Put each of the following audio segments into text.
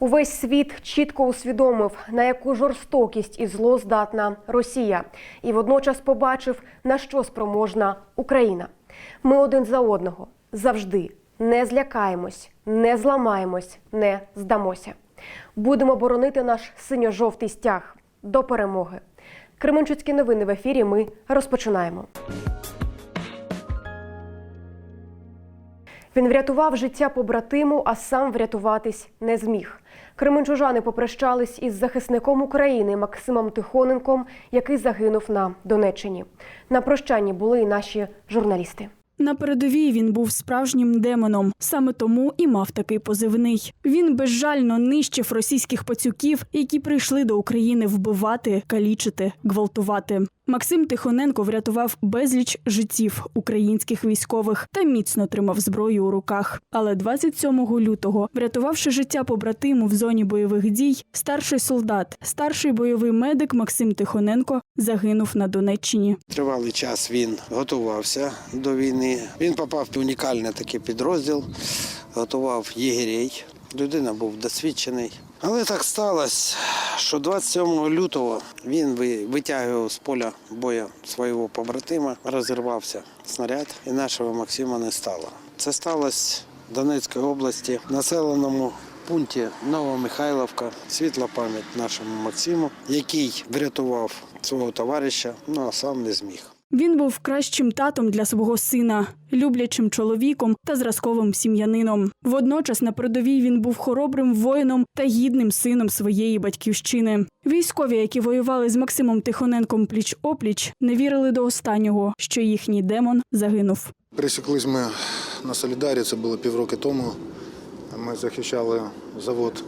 Увесь світ чітко усвідомив, на яку жорстокість і зло здатна Росія, і водночас побачив, на що спроможна Україна. Ми один за одного завжди не злякаємось, не зламаємось, не здамося. Будемо боронити наш синьо-жовтий стяг до перемоги. Кременчуцькі новини в ефірі. Ми розпочинаємо. Він врятував життя побратиму, а сам врятуватись не зміг. Кременчужани попрощались із захисником України Максимом Тихоненком, який загинув на Донеччині. На прощанні були і наші журналісти. На передовій він був справжнім демоном. Саме тому і мав такий позивний. Він безжально нищив російських пацюків, які прийшли до України вбивати, калічити, гвалтувати. Максим Тихоненко врятував безліч життів українських військових та міцно тримав зброю у руках. Але 27 лютого, врятувавши життя побратиму в зоні бойових дій, старший солдат, старший бойовий медик Максим Тихоненко загинув на Донеччині. Тривалий час він готувався до війни. Він попав в унікальний такий підрозділ, готував єгерей. Людина був досвідчений. Але так сталося, що 27 лютого він витягував з поля бою свого побратима, розірвався снаряд, і нашого Максима не стало. Це сталося в Донецькій області, населеному пункті Новомихайловка. Світла пам'ять нашому Максиму, який врятував свого товариша, ну а сам не зміг. Він був кращим татом для свого сина, люблячим чоловіком та зразковим сім'янином. Водночас на передовій він був хоробрим воїном та гідним сином своєї батьківщини. Військові, які воювали з Максимом Тихоненком пліч опліч, не вірили до останнього, що їхній демон загинув. Пересіклись ми на Солідарі, це було півроки тому. Ми захищали завод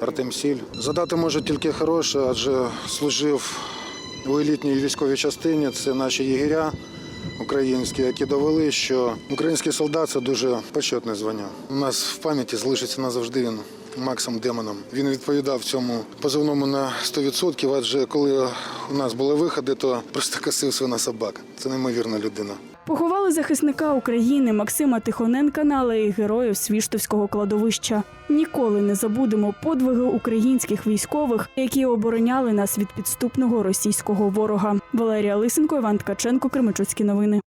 Артемсіль. Задати може тільки хороше, адже служив у елітній військовій частині. Це наші єгеря українські, які довели, що український солдат це дуже почетне звання. У нас в пам'яті залишиться назавжди він. Максом Демоном. Він відповідав цьому позивному на 100%, адже коли у нас були виходи, то просто косив свина собак. Це неймовірна людина. Поховали захисника України Максима Тихоненка на алеї героїв Свіштовського кладовища. Ніколи не забудемо подвиги українських військових, які обороняли нас від підступного російського ворога. Валерія Лисенко, Іван Ткаченко, Кременчуцькі новини.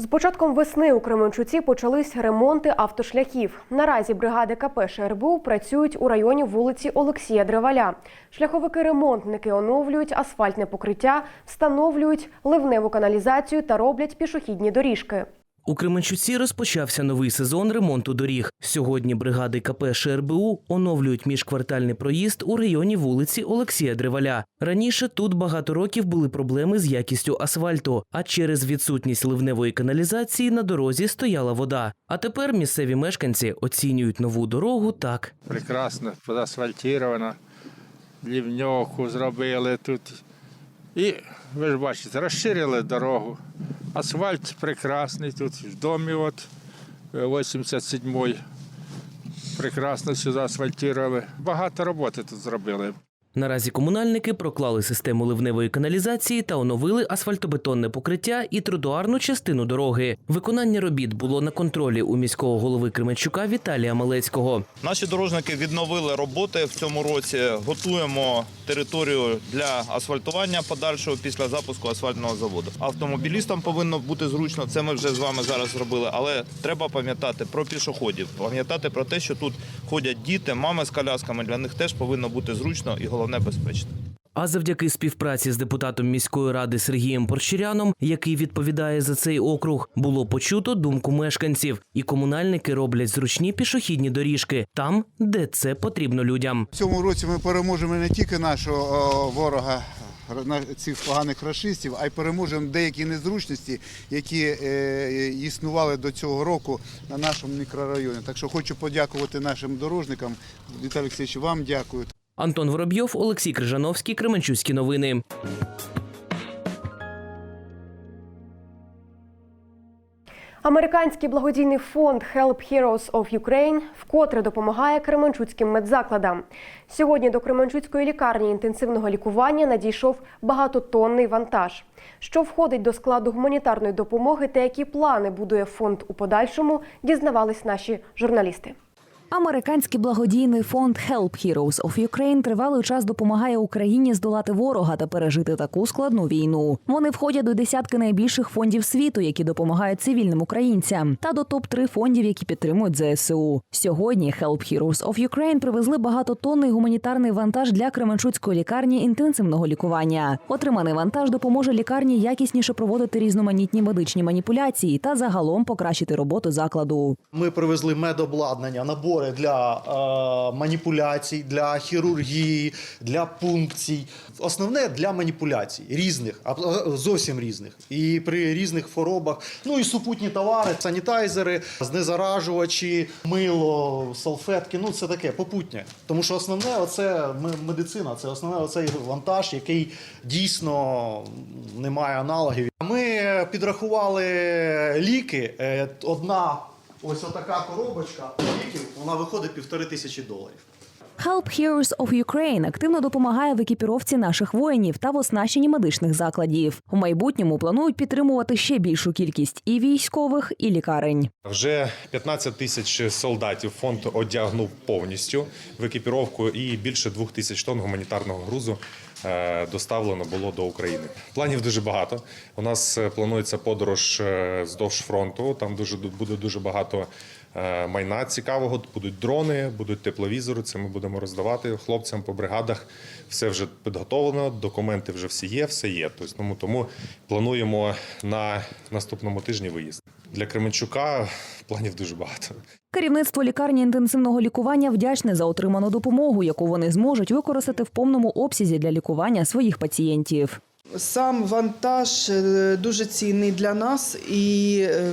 З початком весни у Кременчуці почались ремонти автошляхів. Наразі бригади КП ШРБУ працюють у районі вулиці Олексія Древаля. Шляховики-ремонтники оновлюють асфальтне покриття, встановлюють ливневу каналізацію та роблять пішохідні доріжки. У Кременчуці розпочався новий сезон ремонту доріг. Сьогодні бригади КП ШРБУ оновлюють міжквартальний проїзд у районі вулиці Олексія Древаля. Раніше тут багато років були проблеми з якістю асфальту, а через відсутність ливневої каналізації на дорозі стояла вода. А тепер місцеві мешканці оцінюють нову дорогу так. прекрасно подасфальтировано, лівньоху зробили тут. І ви ж бачите, розширили дорогу. Асфальт прекрасний тут в домі, от 87-й. Прекрасно сюди асфальтували. Багато роботи тут зробили. Наразі комунальники проклали систему ливневої каналізації та оновили асфальтобетонне покриття і тротуарну частину дороги. Виконання робіт було на контролі у міського голови Кременчука Віталія Малецького. Наші дорожники відновили роботи в цьому році. Готуємо територію для асфальтування подальшого після запуску асфальтного заводу. Автомобілістам повинно бути зручно. Це ми вже з вами зараз зробили. Але треба пам'ятати про пішоходів, пам'ятати про те, що тут ходять діти, мами з колясками. Для них теж повинно бути зручно і головне безпечно. А завдяки співпраці з депутатом міської ради Сергієм Порчаряном, який відповідає за цей округ, було почуто думку мешканців, і комунальники роблять зручні пішохідні доріжки там, де це потрібно людям. В цьому році ми переможемо не тільки нашого о, ворога, на- цих поганих расистів, а й переможемо деякі незручності, які е, існували до цього року на нашому мікрорайоні. Так що хочу подякувати нашим дорожникам. Віталій Олексійович, вам дякую. Антон Воробйов, Олексій Крижановський, Кременчуцькі новини. Американський благодійний фонд Help Heroes of Ukraine вкотре допомагає кременчуцьким медзакладам. Сьогодні до Кременчуцької лікарні інтенсивного лікування надійшов багатотонний вантаж. Що входить до складу гуманітарної допомоги та які плани будує фонд у подальшому, дізнавались наші журналісти. Американський благодійний фонд Help Heroes of Ukraine тривалий час допомагає Україні здолати ворога та пережити таку складну війну. Вони входять до десятки найбільших фондів світу, які допомагають цивільним українцям, та до топ 3 фондів, які підтримують ЗСУ. Сьогодні Help Heroes of Ukraine привезли багатотонний гуманітарний вантаж для Кременчуцької лікарні інтенсивного лікування. Отриманий вантаж допоможе лікарні якісніше проводити різноманітні медичні маніпуляції та загалом покращити роботу закладу. Ми привезли медобладнання, набори для е, маніпуляцій, для хірургії, для пункцій. Основне для маніпуляцій різних, аб- зовсім різних. І при різних хворобах. Ну і супутні товари, санітайзери, знезаражувачі, мило, салфетки. Ну це таке попутнє. Тому що основне оце медицина, це основне оцей вантаж, який дійсно не має аналогів. Ми підрахували ліки. Е, Одна ось отака коробочка ліків, вона виходить півтори тисячі доларів. Help Heroes of Ukraine активно допомагає в екіпіровці наших воїнів та в оснащенні медичних закладів. У майбутньому планують підтримувати ще більшу кількість і військових, і лікарень. Вже 15 тисяч солдатів фонд одягнув повністю в екіпіровку, і більше двох тисяч тонн гуманітарного грузу доставлено було до України. Планів дуже багато. У нас е, планується подорож е, здовж фронту. Там дуже буде дуже багато е, майна цікавого. Будуть дрони, будуть тепловізори. Це ми будемо роздавати хлопцям по бригадах. Все вже підготовлено, документи вже всі є, все є. Тобто, тому, тому плануємо на наступному тижні виїзд. Для Кременчука планів дуже багато. Керівництво лікарні інтенсивного лікування вдячне за отриману допомогу, яку вони зможуть використати в повному обсязі для лікування своїх пацієнтів. Сам вантаж е, дуже цінний для нас і е,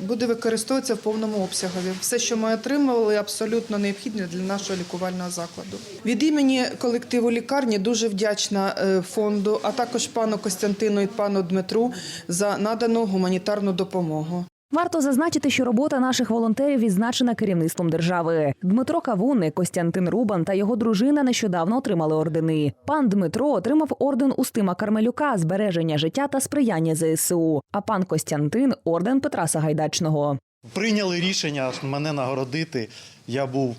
буде використовуватися в повному обсягові. Все, що ми отримували, абсолютно необхідне для нашого лікувального закладу. Від імені колективу лікарні дуже вдячна е, фонду, а також пану Костянтину і пану Дмитру за надану гуманітарну допомогу. Варто зазначити, що робота наших волонтерів відзначена керівництвом держави. Дмитро Кавуни, Костянтин Рубан та його дружина нещодавно отримали ордени. Пан Дмитро отримав орден Устима Кармелюка збереження життя та сприяння ЗСУ. А пан Костянтин орден Петра Сагайдачного. Прийняли рішення мене нагородити. Я був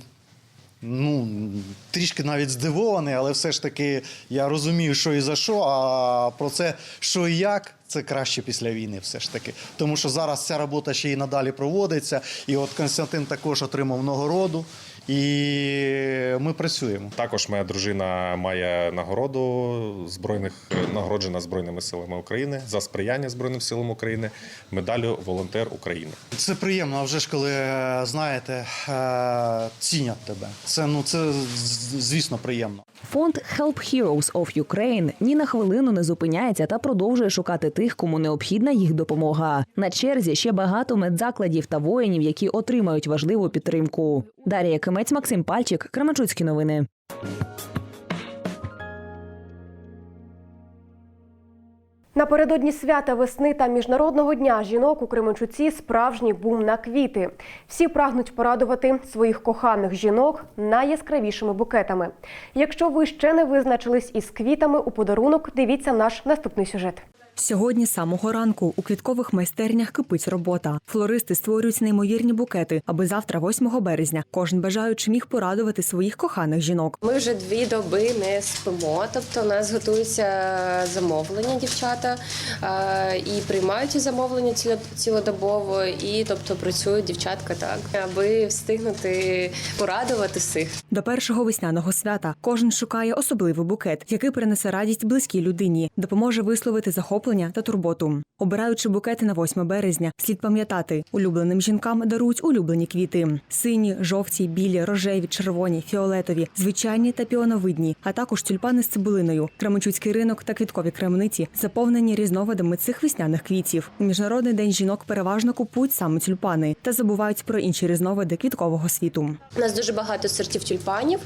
ну, трішки навіть здивований, але все ж таки я розумію, що і за що. А про це, що і як, це краще після війни, все ж таки. Тому що зараз ця робота ще й надалі проводиться. І от Константин також отримав нагороду. І ми працюємо. Також моя дружина має нагороду збройних нагороджена збройними силами України за сприяння збройним силам України, медалю волонтер України. Це приємно, а вже ж коли е, знаєте, е, цінять тебе. Це ну це звісно приємно. Фонд Help Heroes of Ukraine ні на хвилину не зупиняється та продовжує шукати тих, кому необхідна їх допомога. На черзі ще багато медзакладів та воїнів, які отримають важливу підтримку. Дар'я Кимець, Максим Пальчик, Кременчуцькі новини. Напередодні свята весни та міжнародного дня жінок у Кременчуці справжній бум на квіти. Всі прагнуть порадувати своїх коханих жінок найяскравішими букетами. Якщо ви ще не визначились із квітами у подарунок, дивіться наш наступний сюжет. Сьогодні з самого ранку у квіткових майстернях кипить робота. Флористи створюють неймовірні букети, аби завтра, 8 березня, кожен бажаючи міг порадувати своїх коханих жінок. Ми вже дві доби не спимо, тобто у нас готуються замовлення дівчата і приймають ці замовлення ціло- цілодобово, і тобто працюють дівчатка так, аби встигнути порадувати всіх. До першого весняного свята кожен шукає особливий букет, який принесе радість близькій людині, допоможе висловити захоплення та турботу. Обираючи букети на 8 березня, слід пам'ятати, улюбленим жінкам дарують улюблені квіти: сині, жовті, білі, рожеві, червоні, фіолетові, звичайні та піоновидні, а також тюльпани з цибулиною. Кременчуцький ринок та квіткові крамниці заповнені різновидами цих весняних квітів. У міжнародний день жінок переважно купують саме тюльпани та забувають про інші різновиди квіткового світу. У нас дуже багато сортів тюльпанів,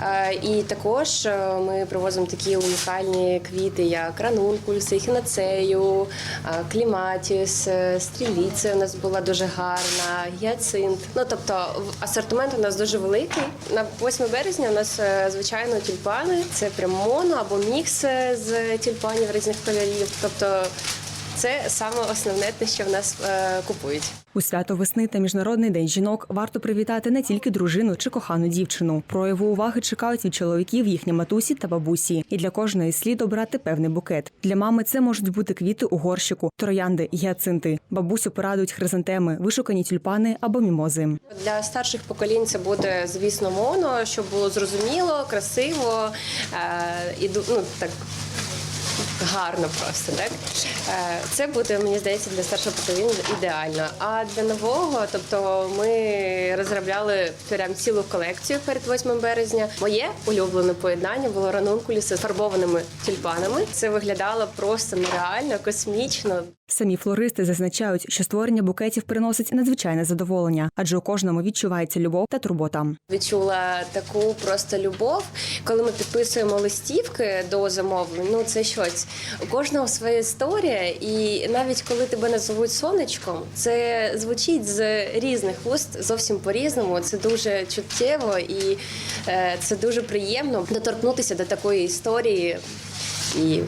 е, і також е, ми привозимо такі унікальні квіти, як ранункульси, хінацею, кліматіс, е, стріліця у нас була дуже гарна, гіацинт. Ну тобто асортимент у нас дуже великий. На 8 березня у нас е, звичайно тюльпани. Це прям моно або мікс е, з тюльпанів різних кольорів. Тобто це саме основне те, що в нас е, купують. У свято весни та міжнародний день жінок варто привітати не тільки дружину чи кохану дівчину. Прояву уваги чекають від чоловіків їхні матусі та бабусі. І для кожної слід обрати певний букет. Для мами це можуть бути квіти у горщику, троянди, гіацинти. Бабусю порадують хризантеми, вишукані тюльпани або мімози. Для старших поколінь це буде, звісно, моно, щоб було зрозуміло, красиво е, і ну, так. Гарно просто, так? Е, Це буде, мені здається, для старшого покоління ідеально. А для нового, тобто ми розробляли прям цілу колекцію перед 8 березня. Моє улюблене поєднання було ранункулі з фарбованими тюльпанами. Це виглядало просто нереально, космічно. Самі флористи зазначають, що створення букетів приносить надзвичайне задоволення, адже у кожному відчувається любов та турбота. Відчула таку просто любов, коли ми підписуємо листівки до замовлень. Ну це щось у кожного своя історія, і навіть коли тебе назовуть сонечком, це звучить з різних вуст зовсім по-різному. Це дуже чуттєво і е, це дуже приємно доторкнутися до такої історії і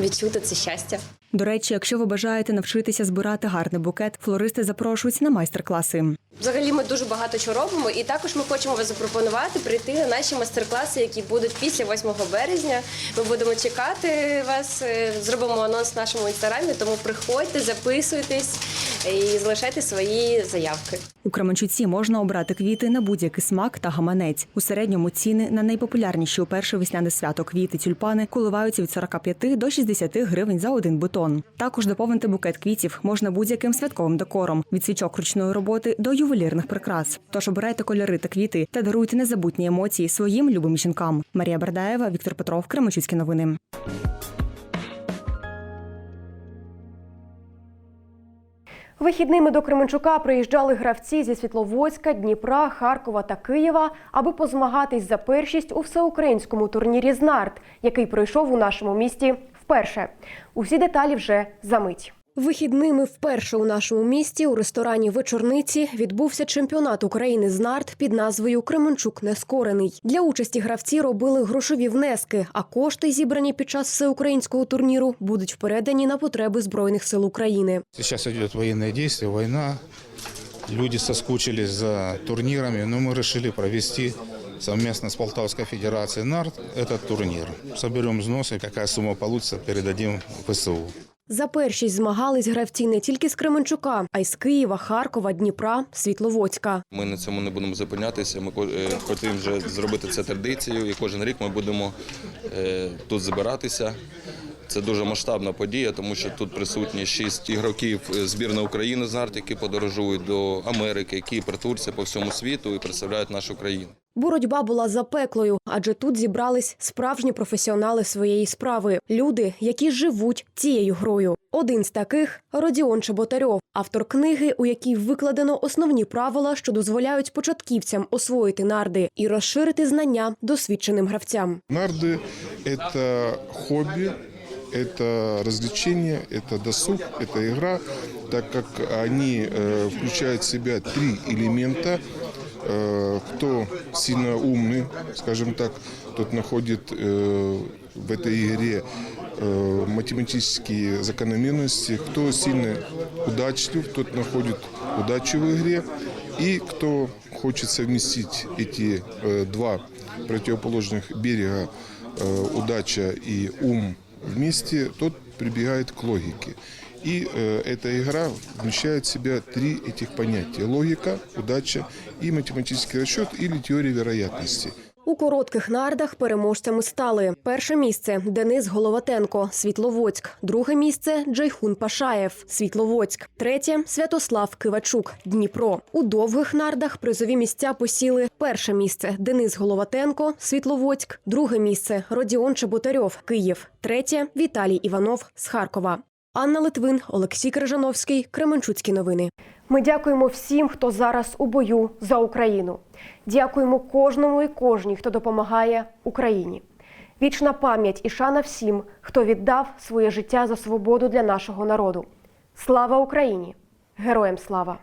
відчути це щастя. До речі, якщо ви бажаєте навчитися збирати гарний букет, флористи запрошують на майстер-класи. Взагалі ми дуже багато чого робимо, і також ми хочемо вас запропонувати прийти на наші майстер-класи, які будуть після 8 березня. Ми будемо чекати вас. е, Зробимо анонс в нашому інстаграмі. Тому приходьте, записуйтесь і залишайте свої заявки. У Кременчуці можна обрати квіти на будь-який смак та гаманець. У середньому ціни на найпопулярніші у перше весняне свято квіти тюльпани коливаються від 45 до 60 гривень за один бутон. Також доповнити букет квітів можна будь-яким святковим декором від свічок ручної роботи до ювелірних прикрас. Тож обирайте кольори та квіти та даруйте незабутні емоції своїм любим жінкам. Марія Бердаєва, Віктор Петров, Кременчуцькі новини. Вихідними до Кременчука приїжджали гравці зі Світловодська, Дніпра, Харкова та Києва, аби позмагатись за першість у всеукраїнському турнірі «Знарт», який пройшов у нашому місті вперше. Усі деталі вже за мить. Вихідними вперше у нашому місті у ресторані Вечорниці відбувся чемпіонат України з нарт під назвою Кременчук Нескорений. Для участі гравці робили грошові внески, а кошти, зібрані під час всеукраїнського турніру, будуть передані на потреби збройних сил України. Сейчас идет военное действие, война. Люди соскучились за турнирами, но мы решили провести совместно с Полтавской Федерацией НАРТ этот турнир. Соберем взносы, какая сумма получится, передадим в ВСУ. За першість змагались гравці не тільки з Кременчука, а й з Києва, Харкова, Дніпра, Світловодська. Ми на цьому не будемо зупинятися. Ми е, хочемо вже зробити це традицією, і кожен рік ми будемо е, тут збиратися. Це дуже масштабна подія, тому що тут присутні шість ігроків е, збірної України з нарт, які подорожують до Америки, Кіпр, Турція по всьому світу і представляють нашу країну. Боротьба була запеклою, адже тут зібрались справжні професіонали своєї справи, люди, які живуть цією грою. Один з таких Родіон Чеботарьов, автор книги, у якій викладено основні правила, що дозволяють початківцям освоїти нарди і розширити знання досвідченим гравцям. Нарды – это хобби, это развлечение, это досуг, это игра, так как они э, включают в себя три элемента. Э, кто сильно умный, скажем так, тот находит э, в этой игре э, математические закономерности. Кто сильно удачлив, тот находит удачу в игре. И кто хочет совместить эти э, два противоположных берега, э, удача и ум вместе, тот прибегает к логике. И э, эта игра вмещает в себя три этих понятия. Логика, удача и математический расчет или теория вероятности. У коротких нардах переможцями стали перше місце Денис Головатенко, Світловодськ, друге місце Джайхун Пашаєв, Світловодськ, третє Святослав Кивачук, Дніпро. У довгих нардах призові місця посіли перше місце Денис Головатенко, Світловодськ, друге місце Родіон Чеботарьов, Київ, третє Віталій Іванов з Харкова. Анна Литвин, Олексій Крижановський, Кременчуцькі новини. Ми дякуємо всім, хто зараз у бою за Україну. Дякуємо кожному і кожній, хто допомагає Україні. Вічна пам'ять і шана всім, хто віддав своє життя за свободу для нашого народу. Слава Україні! Героям слава!